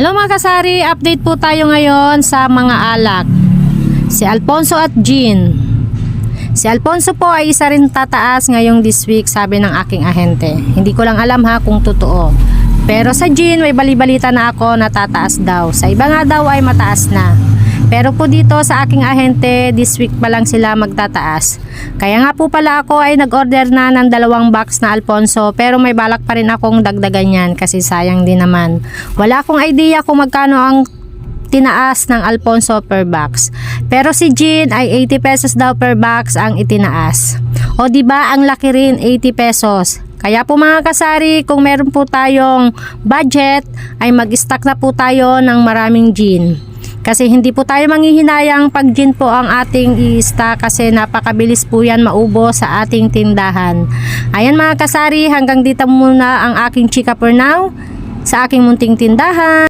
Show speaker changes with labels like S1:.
S1: Hello mga kasari, update po tayo ngayon sa mga alak. Si Alfonso at Jean. Si Alfonso po ay isa rin tataas ngayong this week sabi ng aking ahente. Hindi ko lang alam ha kung totoo. Pero sa Jean may balibalita na ako na tataas daw. Sa iba nga daw ay mataas na. Pero po dito sa aking ahente, this week pa lang sila magtataas. Kaya nga po pala ako ay nag-order na ng dalawang box na Alfonso pero may balak pa rin akong dagdagan yan kasi sayang din naman. Wala akong idea kung magkano ang tinaas ng Alfonso per box. Pero si Jean ay 80 pesos daw per box ang itinaas. O di ba ang laki rin 80 pesos. Kaya po mga kasari, kung meron po tayong budget, ay mag-stock na po tayo ng maraming gin. Kasi hindi po tayo manghihinayang pag gin po ang ating i-stock kasi napakabilis po yan maubo sa ating tindahan. Ayan mga kasari, hanggang dito muna ang aking chika for now sa aking munting tindahan.